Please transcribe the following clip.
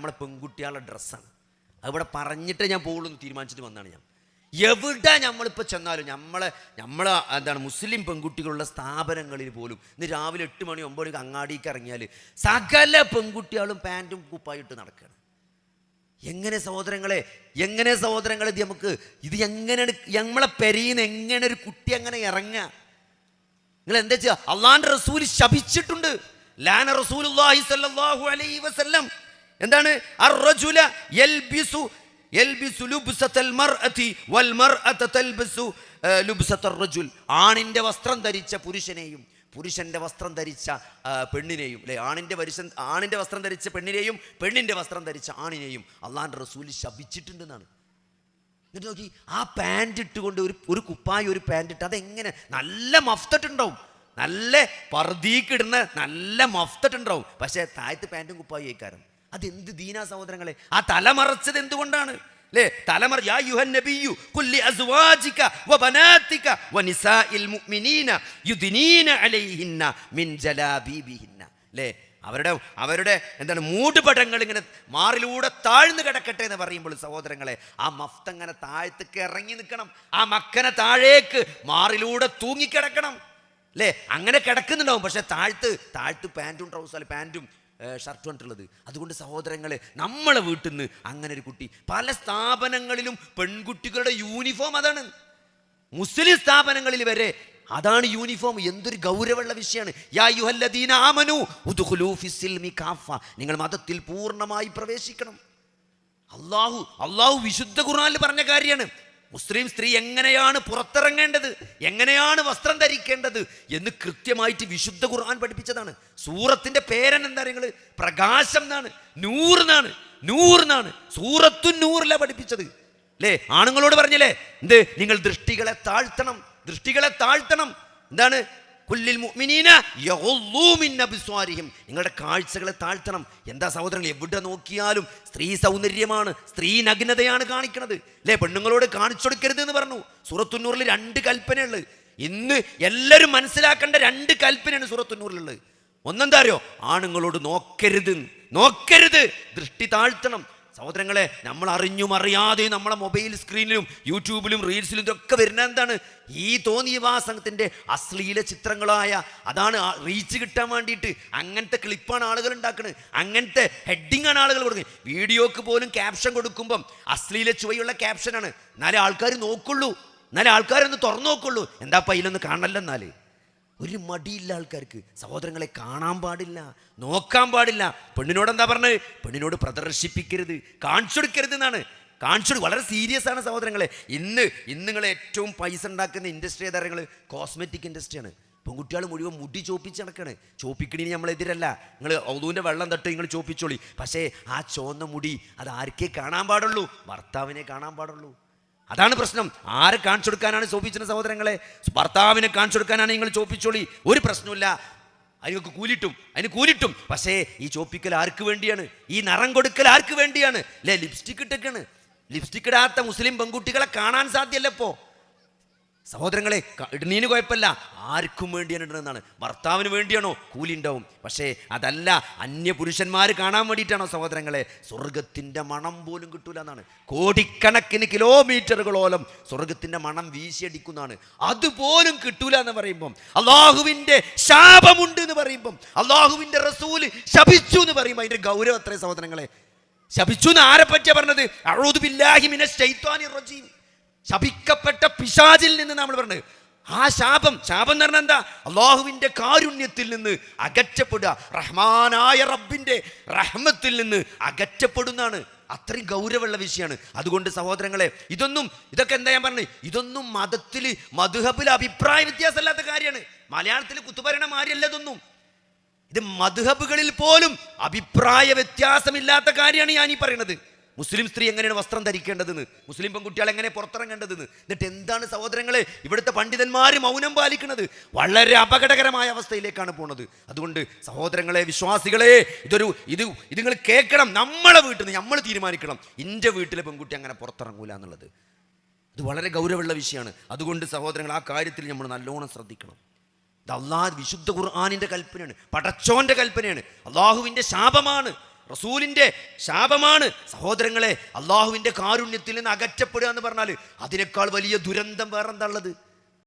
നമ്മളെ പെൺകുട്ടികളുടെ ഡ്രസ്സാണ്. അവിടെ പറഞ്ഞിട്ട് ഞാൻ പോകുള്ളൂ എന്ന് തീരുമാനിച്ചിട്ട് വന്നാണ് ഞാൻ. എവിടെ നമ്മളിപ്പോൾ ചെന്നാലും നമ്മളെ നമ്മളെ എന്താണ് മുസ്ലിം പെൺകുട്ടികളുള്ള സ്ഥാപനങ്ങളിൽ പോലും ഇന്ന് രാവിലെ എട്ട് മണി ഒമ്പത് മണിക്ക് അങ്ങാടിക്ക് ഇറങ്ങിയാൽ സകല പെൺകുട്ടികളും പാന്റും കുപ്പായിട്ട് നടക്കുകയാണ് എങ്ങനെ സഹോദരങ്ങളെ എങ്ങനെ സഹോദരങ്ങളെ ഇത് നമുക്ക് ഇത് എങ്ങനെയാണ് നമ്മളെ പെരീന്ന് എങ്ങനെ ഒരു കുട്ടി അങ്ങനെ ഇറങ്ങുക നിങ്ങൾ എന്താ ചെയ്യുക അള്ളാൻ റസൂൽ ശപിച്ചിട്ടുണ്ട്. ലാന റസൂൽ അലൈഹി വസല്ലം. എന്താണ്? ലുബ്സത്തൽ മർഅതി വൽ മർഅത തൽബിസു റജുൽ. ആണിന്റെ വസ്ത്രം ധരിച്ച പുരുഷനെയും പുരുഷന്റെ വസ്ത്രം ധരിച്ച പെണ്ണിനെയും അല്ലെ? ആണിന്റെ പുരുഷൻ ആണിന്റെ വസ്ത്രം ധരിച്ച പെണ്ണിനെയും പെണ്ണിന്റെ വസ്ത്രം ധരിച്ച ആണിനെയും അള്ളാന്റെ റസൂൽ ശപിച്ചിട്ടുണ്ടെന്നാണ്. എന്നിട്ട് നോക്കി ആ പാന്റ് ഇട്ടുകൊണ്ട് ഒരു ഒരു കുപ്പായി ഒരു പാന്റ് ഇട്ട് അതെങ്ങനെ നല്ല മഫ്തട്ടുണ്ടാവും നല്ല പർദീക്കിടുന്ന നല്ല മഫ്തട്ടുണ്ടാവും പക്ഷേ താഴത്ത് പാന്റും കുപ്പായി കഴിക്കാരം അതെന്ത് ദീന സഹോദരങ്ങളെ? ആ തലമറച്ചത് എന്തുകൊണ്ടാണ്? അല്ലേ തലമറ യാ യുഹൻ നബിയു കുല്ലി അസ്വാജിക വബനാതിക വനിസാഇൽ മുഅ്മിനീന യുദ്നീന അലൈഹിന്ന മിൻ ജലാബീബിഹിന്ന. അല്ലേ അവരുടെ അവരുടെ എന്താണ് മൂടുപടങ്ങൾ ഇങ്ങനെ മാറിലൂടെ താഴ്ന്നു കിടക്കട്ടെ എന്ന് പറയുമ്പോൾ സഹോദരങ്ങളെ ആ മഫ്ത അങ്ങനെ താഴത്തേക്ക് ഇറങ്ങി നിൽക്കണം. ആ മക്കനെ താഴേക്ക് മാറിലൂടെ തൂങ്ങിക്കിടക്കണം. അല്ലേ അങ്ങനെ കിടക്കുന്നുണ്ടാവും. പക്ഷെ താഴ്ത്ത് താഴ്ത്ത് പാന്റും ട്രൗസർ പാന്റും ഷർട്ട് കൊണ്ടുള്ളത്. അതുകൊണ്ട് സഹോദരങ്ങളെ നമ്മളെ വീട്ടിൽ നിന്ന് അങ്ങനെ ഒരു കുട്ടി പല സ്ഥാപനങ്ങളിലും പെൺകുട്ടികളുടെ യൂണിഫോം അതാണ്. മുസ്ലിം സ്ഥാപനങ്ങളിൽ വരെ അതാണ് യൂണിഫോം എന്തൊരു ഗൗരവമുള്ള വിഷയമാണ്. യാ യുഹല്ലദീന ആമനു കാഫ. നിങ്ങൾ മതത്തിൽ പൂർണമായി പ്രവേശിക്കണം. അള്ളാഹു അള്ളാഹു വിശുദ്ധ ഖുർആനിൽ പറഞ്ഞ കാര്യമാണ്. മുസ്ലിം സ്ത്രീ എങ്ങനെയാണ് പുറത്തിറങ്ങേണ്ടത്? എങ്ങനെയാണ് വസ്ത്രം ധരിക്കേണ്ടത്? എന്ന് കൃത്യമായിട്ട് വിശുദ്ധ ഖുർആൻ പഠിപ്പിച്ചതാണ്. സൂറത്തിന്റെ പേരൻ എന്താ നിങ്ങൾ പ്രകാശം എന്നാണ്. നൂറിനാണ് നൂറിനാണ് സൂറത്തു നൂറില പഠിപ്പിച്ചത്. അല്ലേ ആണുങ്ങളോട് പറഞ്ഞില്ലേ? എന്ത്? നിങ്ങൾ ദൃഷ്ടികളെ താഴ്ത്തണം. ദൃഷ്ടികളെ താഴ്ത്തണം. എന്താണ്? നിങ്ങളുടെ കാഴ്ചകളെ താഴ്ത്തണം. എന്താ സഹോദരങ്ങൾ എവിടെ നോക്കിയാലും സ്ത്രീ സൗന്ദര്യമാണ് സ്ത്രീ നഗ്നതയാണ് കാണിക്കുന്നത് അല്ലേ? പെണ്ണുങ്ങളോട് കാണിച്ചു കൊടുക്കരുത് എന്ന് പറഞ്ഞു. സൂറത്തുന്നൂറിൽ രണ്ട് കൽപ്പനയുള്ളത് ഇന്ന് എല്ലാവരും മനസ്സിലാക്കേണ്ട രണ്ട് കൽപ്പനയാണ് സൂറത്തുന്നൂറിലുള്ളത്. ഒന്നെന്താ അറിയോ? ആണുങ്ങളോട് നോക്കരുത്. നോക്കരുത്. ദൃഷ്ടി താഴ്ത്തണം. സഹോദരങ്ങളെ നമ്മൾ അറിഞ്ഞും അറിയാതെയും നമ്മളെ മൊബൈൽ സ്ക്രീനിലും യൂട്യൂബിലും റീൽസിലും ഇതൊക്കെ വരുന്ന എന്താണ്? ഈ തോന്നിയവാസനത്തിന്റെ അശ്ലീല ചിത്രങ്ങളായ അതാണ് റീച്ച് കിട്ടാൻ വേണ്ടിയിട്ട് അങ്ങനത്തെ ക്ലിപ്പാണ് ആളുകൾ ഉണ്ടാക്കുന്നത് അങ്ങനത്തെ ഹെഡിങ് ആണ് ആളുകൾ കൊടുക്കുന്നത്. വീഡിയോക്ക് പോലും ക്യാപ്ഷൻ കൊടുക്കുമ്പം അശ്ലീല ചുവയുള്ള ക്യാപ്ഷനാണ്. എന്നാലേ ആൾക്കാർ നോക്കുള്ളൂ. എന്നാലേ ആൾക്കാരൊന്ന് തുറന്നു നോക്കുള്ളൂ. എന്താ പയ്യിലൊന്ന് കാണല്ലോ എന്നാൽ? ഒരു മടിയില്ല ആൾക്കാർക്ക്. സഹോദരങ്ങളെ കാണാൻ പാടില്ല നോക്കാൻ പാടില്ല. പെണ്ണിനോട് എന്താ പറഞ്ഞത് പെണ്ണിനോട് പ്രദർശിപ്പിക്കരുത് കാണിച്ചു കൊടുക്കരുത് എന്നാണ്. കാണിച്ചു വളരെ സീരിയസ് ആണ് സഹോദരങ്ങളെ. ഇന്ന് ഇന്ന് നിങ്ങൾ ഏറ്റവും പൈസ ഉണ്ടാക്കുന്ന ഇൻഡസ്ട്രി ഏതാ കോസ്മെറ്റിക് ഇൻഡസ്ട്രിയാണ് പെൺകുട്ടികൾ മുഴുവൻ മുടി ചോപ്പിച്ച് നടക്കണ്. ചോപ്പിക്കണിന് നമ്മളെതിരല്ല നിങ്ങൾ ഔദൂന്റെ വെള്ളം തട്ട് നിങ്ങൾ ചോപ്പിച്ചോളി. പക്ഷേ ആ ചോന്ന മുടി അത് ആർക്കേ കാണാൻ പാടുള്ളൂ? ഭർത്താവിനെ കാണാൻ പാടുള്ളൂ. അതാണ് പ്രശ്നം. ആരെ കാണിച്ചു കൊടുക്കാനാണ് ചോപ്പിച്ചിന് സഹോദരങ്ങളെ? ഭർത്താവിനെ കാണിച്ചു കൊടുക്കാനാണ് നിങ്ങൾ ചോപ്പിച്ചോളി. ഒരു പ്രശ്നമില്ല അതിനൊക്കെ കൂലിട്ടും. അതിന് കൂലിട്ടും. പക്ഷേ ഈ ചോപ്പിക്കൽ ആർക്ക് വേണ്ടിയാണ്? ഈ നിറം കൊടുക്കൽ ആർക്ക് വേണ്ടിയാണ്? അല്ലേ ലിപ്സ്റ്റിക് ഇട്ടൊക്കെയാണ് ലിപ്സ്റ്റിക് ഇടാത്ത മുസ്ലിം പെൺകുട്ടികളെ കാണാൻ സാധ്യമല്ല ഇപ്പോ. സഹോദരങ്ങളെ ഇടുന്നീന് കുഴപ്പമില്ല. ആർക്കും വേണ്ടിയാണ് ഇടുന്നതെന്നാണ് ഭർത്താവിന് വേണ്ടിയാണോ? കൂലി ഉണ്ടാവും. പക്ഷേ അതല്ല അന്യ പുരുഷന്മാർ കാണാൻ വേണ്ടിയിട്ടാണോ സഹോദരങ്ങളെ? സ്വർഗത്തിന്റെ മണം പോലും കിട്ടൂല എന്നാണ് കോടിക്കണക്കിന് കിലോമീറ്ററുകളോളം സ്വർഗത്തിന്റെ മണം വീശിയടിക്കുന്നതാണ്. അതുപോലും കിട്ടൂല എന്ന് പറയുമ്പം അള്ളാഹുവിന്റെ ശാപമുണ്ട് എന്ന് പറയുമ്പം അള്ളാഹുവിന്റെ റസൂൽ ശപിച്ചു എന്ന് പറയുമ്പോൾ അതിന്റെ ഗൗരവം അത്രേ സഹോദരങ്ങളെ? ശപിച്ചു എന്ന് ആരെ പറ്റിയാ പറഞ്ഞത്? അഊദു ബില്ലാഹി മിനശ് റജീം. ശപിക്കപ്പെട്ട പിശാചിൽ നിന്ന് നമ്മൾ പറഞ്ഞത് ആ ശാപം ശാപം എന്ന് പറഞ്ഞാൽ എന്താ? അള്ളാഹുവിന്റെ കാരുണ്യത്തിൽ നിന്ന് അകറ്റപ്പെടുക. റഹ്മാനായ റബ്ബിന്റെ റഹ്മത്തിൽ നിന്ന് അകറ്റപ്പെടുന്നതാണ്. അത്രയും ഗൗരവമുള്ള വിഷയമാണ്. അതുകൊണ്ട് സഹോദരങ്ങളെ ഇതൊന്നും ഇതൊക്കെ എന്താ ഞാൻ പറഞ്ഞത് ഇതൊന്നും മതത്തിൽ മധുഹബിൽ അഭിപ്രായ വ്യത്യാസമല്ലാത്ത കാര്യമാണ്. മലയാളത്തിൽ കുത്തുപരണ ഇതൊന്നും. ഇത് മധുഹബുകളിൽ പോലും അഭിപ്രായ വ്യത്യാസമില്ലാത്ത കാര്യമാണ് ഞാൻ ഈ പറയുന്നത് മുസ്ലിം സ്ത്രീ എങ്ങനെയാണ് വസ്ത്രം ധരിക്കേണ്ടതെന്ന്? മുസ്ലിം പെൺകുട്ടികൾ എങ്ങനെ പുറത്തിറങ്ങേണ്ടതെന്ന്? എന്നിട്ട് എന്താണ് സഹോദരങ്ങളെ ഇവിടുത്തെ പണ്ഡിതന്മാർ മൗനം പാലിക്കുന്നത്? വളരെ അപകടകരമായ അവസ്ഥയിലേക്കാണ് പോണത്. അതുകൊണ്ട് സഹോദരങ്ങളെ വിശ്വാസികളെ ഇതൊരു ഇത് ഇത് നിങ്ങൾ കേൾക്കണം. നമ്മളെ വീട്ടിൽ നിന്ന് നമ്മൾ തീരുമാനിക്കണം. എന്റെ വീട്ടിലെ പെൺകുട്ടി അങ്ങനെ പുറത്തിറങ്ങൂല എന്നുള്ളത്. ഇത് വളരെ ഗൗരവമുള്ള വിഷയമാണ്. അതുകൊണ്ട് സഹോദരങ്ങൾ ആ കാര്യത്തിൽ നമ്മൾ നല്ലോണം ശ്രദ്ധിക്കണം. ഇത് അള്ളാഹ് വിശുദ്ധ ഖുർആാനിന്റെ കൽപ്പനയാണ്. പടച്ചോന്റെ കൽപ്പനയാണ്. അള്ളാഹുവിന്റെ ശാപമാണ്. റസൂലിന്റെ ശാപമാണ്. സഹോദരങ്ങളെ അള്ളാഹുവിന്റെ കാരുണ്യത്തിൽ നിന്ന് അകറ്റപ്പെടുക എന്ന് പറഞ്ഞാൽ അതിനേക്കാൾ വലിയ ദുരന്തം വേറെന്താ ഉള്ളത്?